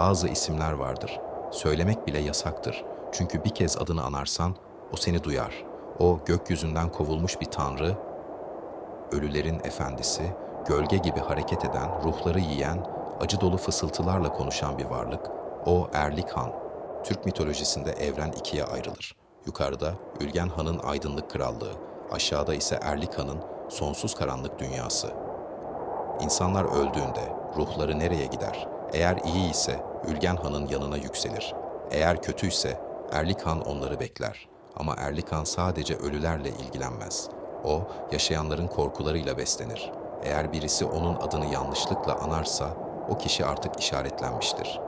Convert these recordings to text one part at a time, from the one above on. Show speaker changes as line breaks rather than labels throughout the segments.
Bazı isimler vardır. Söylemek bile yasaktır. Çünkü bir kez adını anarsan o seni duyar. O gökyüzünden kovulmuş bir tanrı, ölülerin efendisi, gölge gibi hareket eden, ruhları yiyen, acı dolu fısıltılarla konuşan bir varlık. O Erlik Han. Türk mitolojisinde evren ikiye ayrılır. Yukarıda Ülgen Han'ın aydınlık krallığı, aşağıda ise Erlik Han'ın sonsuz karanlık dünyası. İnsanlar öldüğünde ruhları nereye gider? Eğer iyi ise Ülgen Han'ın yanına yükselir. Eğer kötüyse Erlik Han onları bekler. Ama Erlik Han sadece ölülerle ilgilenmez. O, yaşayanların korkularıyla beslenir. Eğer birisi onun adını yanlışlıkla anarsa, o kişi artık işaretlenmiştir.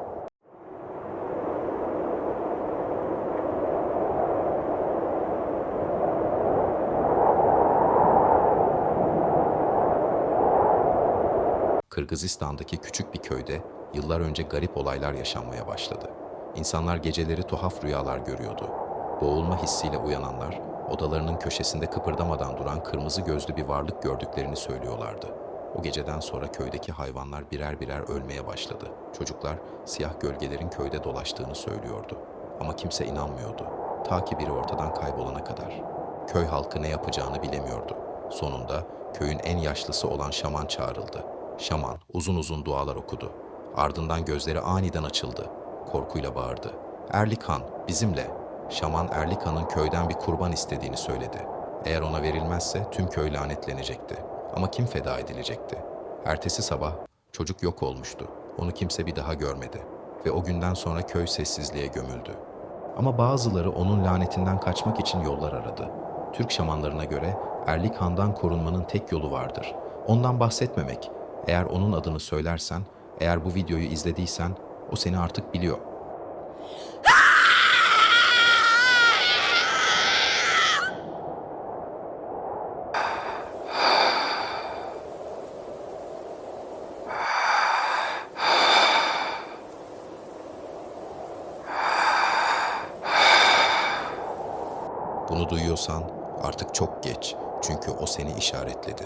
Kırgızistan'daki küçük bir köyde yıllar önce garip olaylar yaşanmaya başladı. İnsanlar geceleri tuhaf rüyalar görüyordu. Boğulma hissiyle uyananlar, odalarının köşesinde kıpırdamadan duran kırmızı gözlü bir varlık gördüklerini söylüyorlardı. O geceden sonra köydeki hayvanlar birer birer ölmeye başladı. Çocuklar siyah gölgelerin köyde dolaştığını söylüyordu. Ama kimse inanmıyordu. Ta ki biri ortadan kaybolana kadar. Köy halkı ne yapacağını bilemiyordu. Sonunda köyün en yaşlısı olan şaman çağrıldı. Şaman uzun uzun dualar okudu. Ardından gözleri aniden açıldı. Korkuyla bağırdı. Erlik Han, bizimle. Şaman Erlik Han'ın köyden bir kurban istediğini söyledi. Eğer ona verilmezse tüm köy lanetlenecekti. Ama kim feda edilecekti? Ertesi sabah çocuk yok olmuştu. Onu kimse bir daha görmedi. Ve o günden sonra köy sessizliğe gömüldü. Ama bazıları onun lanetinden kaçmak için yollar aradı. Türk şamanlarına göre Erlik Han'dan korunmanın tek yolu vardır. Ondan bahsetmemek. Eğer onun adını söylersen, eğer bu videoyu izlediysen, o seni artık biliyor. Bunu duyuyorsan artık çok geç. Çünkü o seni işaretledi.